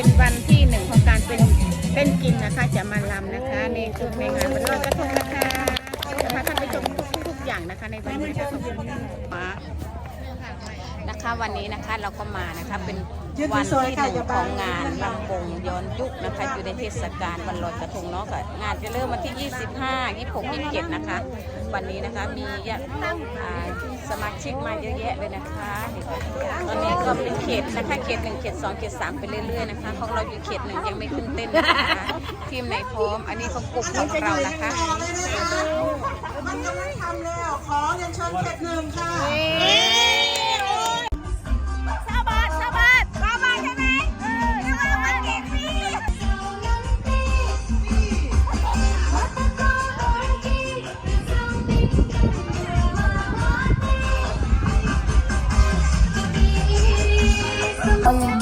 เป็นวันที่หนึ่งของการเป็นเป็นกินนะคะ จะมาลำนะคะ ในช่วงในงานวันลอยกระทงนะคะจะพาท่านไปชมทุกๆอย่างนะคะ ในวันนี้นะคะนะคะ วันนี้นะคะเราก็มานะคะเป็น วันที่หนึ่งของงานลำวงย้อนยุคนะคะอยู่ในเทศกาลวันลอยกระทงเนาะค่ะงานจะเริ่มวันที่ 25 26 27 นะคะ วันนี้นะคะมีญาติสมาชิกมาเยอะแยะเลยนะคะตอนนี้ก็เป็นเขตนะคะเขตหนึ่งเขตสองเขตสามไปเรื่อยๆนะคะของเราอยู่เขตหนึ่งยังไม่ขึ้นเต้นนะคะทีมไหนพร้อม อันนี้ของกลุ่มของเรานะคะ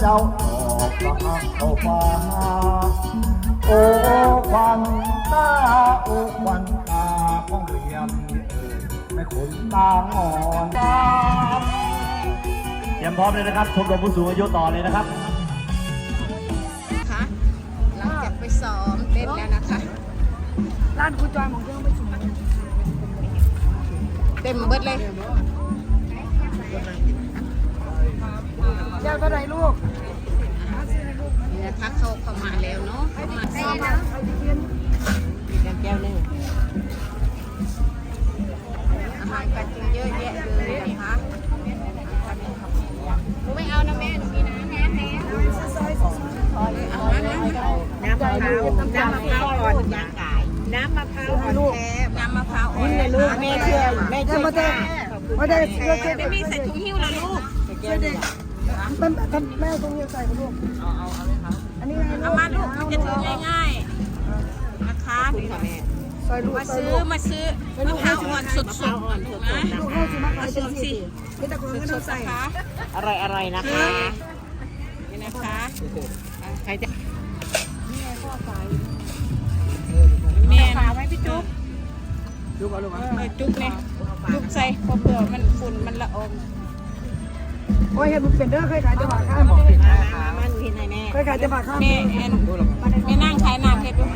เจ้าออกมาเข้าป่าโอ้ควันตาโอ้ควันตาของเรียมเอ่ยไม่ขนตาอ่อนเตรียมพร้อมเลยนะครับชมรมผู้สูงอายุต่อเลยนะครับคะหลังจากไปซ้อมเต้นแล้วนะคะร้านคุณจอยมองเรื่องไม่ถึงเต็มเบิดเลยเจ้าก็ได้ลูก นี่นะคะเขาเข้ามาแล้วเนาะเข้ามาซ้อมใครจะกินแก้วนึงอาหารการกินเยอะแยะเลยนะคะหนูไม่เอานะแม่หนูกินนะแม่แม่เอาน้ำน้ำมะพร้าวน้ำมะพร้าวอ่อนยางกายน้ำมะพร้าวอ่อนแท้น้ำมะพร้าวอ่อนลูกแม่เชื่อแม่เชื่อมาเต้มาเต้เชื่อเชื่อไม่มีใส่ถุงหิ้วแล้วลูกมันมันแม่ตรงนี้ใส่ลูกเอาเอาเอาเลยครับอั นนี้ไงเอามาลูกมันจะถือง่ายๆนะคะนี่ค่ะแม่ใส่ลูกมาใส่ซื้อลูกมาซื้อมะพร้าวอ่อนสดๆถูกไหมลูกเข้าสิมาขายเป็นสินี่แต่คนก็สต้องดๆใส่นะคะอร่อยอร่อยๆนะคะนี่นะคะใครจะแม่ฝาไว้พี่จุ๊บลูกเอาลูกเออจุ๊บเนี่ยจุ๊บใส่เพราะเผื่อมันฝุ่นมันละออง โอ้ยเห็นมันเป็นเด้อเคยขายจะบาข้ามมามาหนูเห็นไหนแม่เคยขายจะบาข้ามแม่แอนแม่นั่งขายน้ำเพชรด้วย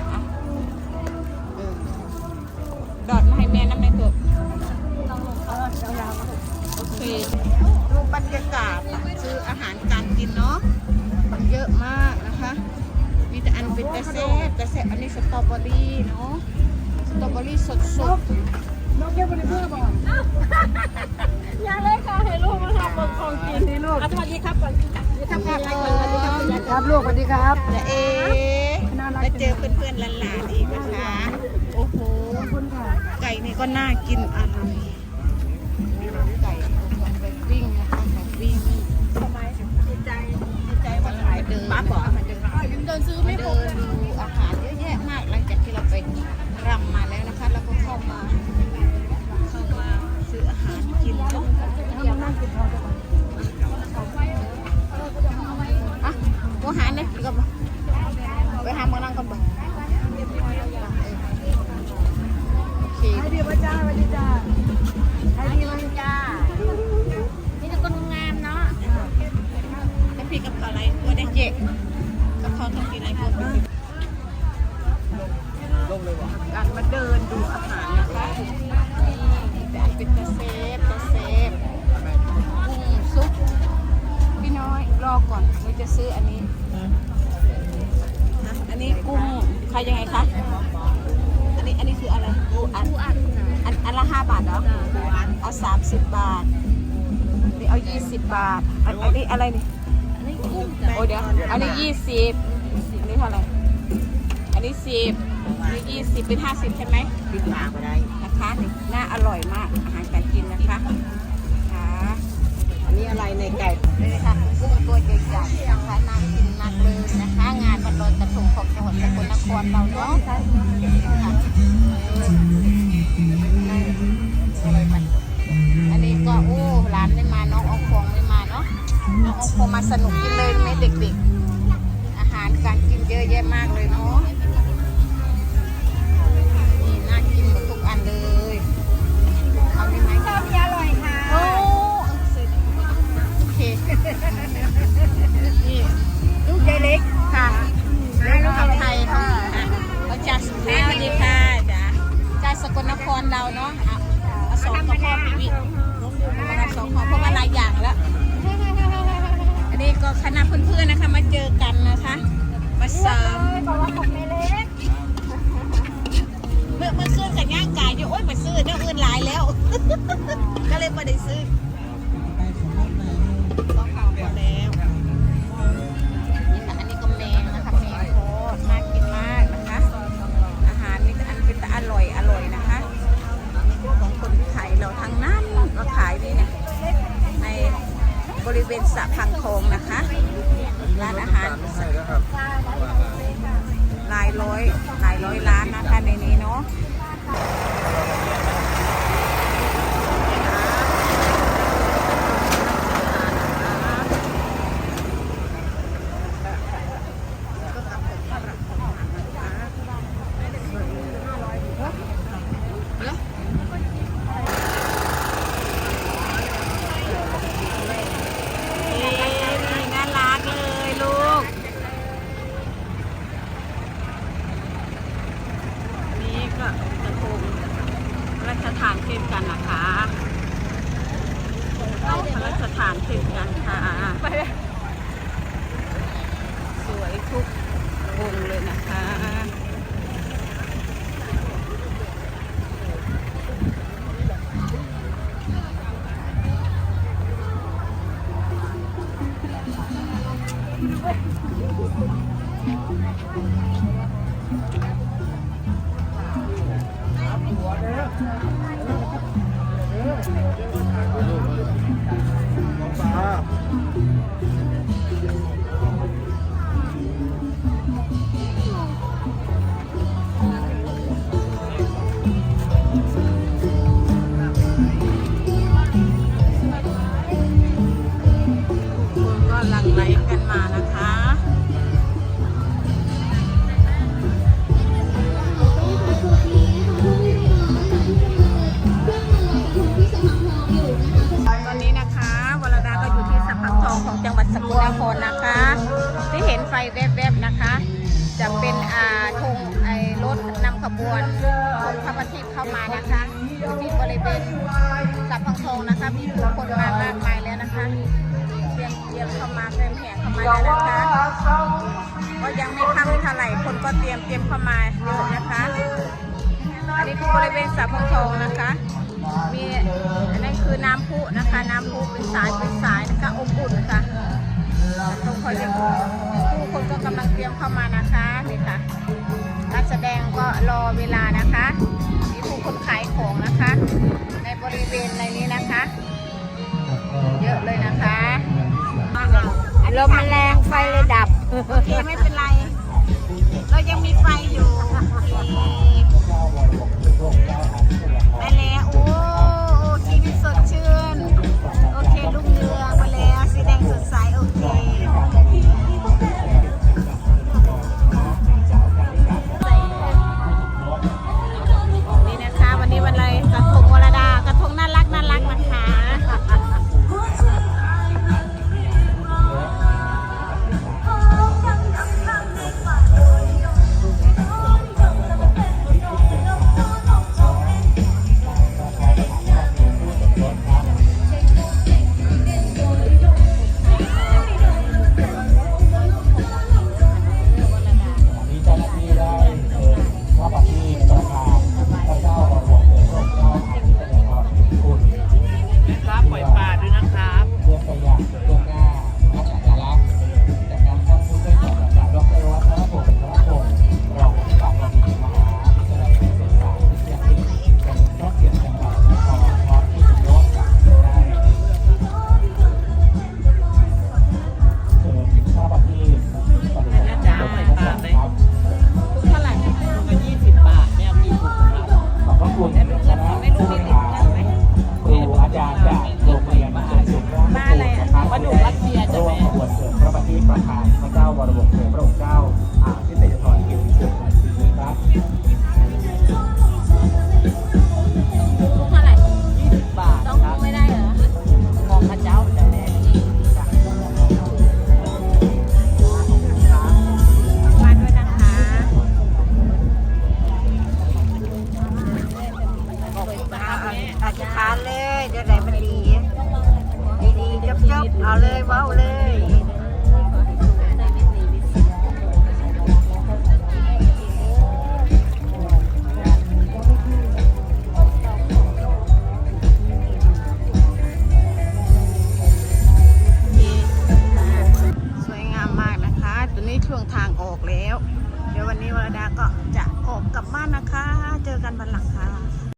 เดอดมาให้แม่น้ำในตัวโอเคดูบรรยากาศซื้ออาหารการกินเนาะเยอะมากนะคะ มีแต่อันเป็นแต่แซ่บแต่แซ่บอันนี้สตรอเบอรี่เนาะสตรอเบอรี่สดสดน้องแก้วบริเวณบอกย่าเลยค่ะให้ลูกมาทำบนของกิน นี่ลูกสวัสดีครับก่อนสวัสดีครับไปก่อนสวัสดีครับคุณยายครับลูกสวัสดีครับและเอ๊ะมาเจอเพื่อนๆหลานๆอีกนะคะ โอ้โห ขอบคุณค่ะไก่นี่ก็น่ากินอร่อยไก่ไก่ปิ้งนะคะไก่ปิ้งทำไมดีใจดีใจว่าขายเดินปั๊บบอกมันเดินเดินซื้อไม่พบดูอาหารเยอะแยะมากหลังจากที่เราไปรำมาแล้วนะคะ แล้วก็เข้ามาเข้ามาซื้ออาหารกินเนาะถ้ามานั่งกินข้าวจะบาทอ่ กูหา อยรอก่อนเราจะซื้ออันนี้นะอันนี้กุ้งใครยังไงคะ อันนี้อันนี้คืออะไรปูอัดอันอันละห้าบาทเหรอเอาสามสิบบาทนี่เอายี่สิบบาท อันอันนี้อะไรนี่โอ้เดี๋ยวอันนี้ยี่สิบอันนี้เท่าไหร่อันนี้สิบอันนี้ยี่สิบเป็นห้าสิบใช่ไหมปิดปากไปได้นะคะน่าอร่อยมากอาหารการกินนะคะค่ะ มีอะไรในไก่นี่ค่ะกุ้งตัวใหญ่ๆนะคะน่ากินมากเลยนะคะ งานบรรลอยกระทงของจังหวัดสกลนครเราเนาะค่ะอันนี้ก็โอ้ร้านไม่มาน้องอองฟองไม่มาเนาะน้องอองฟองมาสนุกกิน มาซ้อมบอกว่าของเมเล็ก เมื่อเมื่อคืนกับย่างกายอยู่โอ๊ยไปซื้อเดี๋ยวอื่นหลายแล้ว ก็เลยไม่ได้ซื้อต้องเข่าพอแล้วนี่ค่ะอันนี้ก็แมงนะคะแมงโคตรน่ากินมากนะคะ อาหารนี่ก็อันเป็นแต่อร่อยอร่อยนะคะของคนไทยเราทั้งนั้นก็ขายนี่นะในบริเวณสะพังทองนะคะร้านอาหาร หลายร้อยหลายร้อยล้านนะคะในนี้เนาะนี่น่ารักเลยลูก นี่ก็กระทงพระรา เช่นกันนะคะ อยู่ที่บริเวณสัพพังทองนะคะ มีผู้คนมามากมายแล้วนะคะเตรียมเตรียมเข้ามาเตรียมแห่เข้ามาแล้วนะคะก็ยังไม่ค่ำเท่าไหร่คนก็เตรียมเตรียมเข้ามาเยอะนะคะอันนี้คือบริเวณสัพพังทองนะคะ มีอันนั้นคือน้ำพุนะคะ น้ำพุเป็นสายเป็นสายนะคะอบอุ่นค่ะตรงคนเรียกผู้คนก็กำลังเตรียมเข้ามานะคะนี่ค่ะการแสดงก็รอเวลานะ เยอะเลยนะคะลมมันแรงไฟเลยดับ โอเค ไม่เป็นไร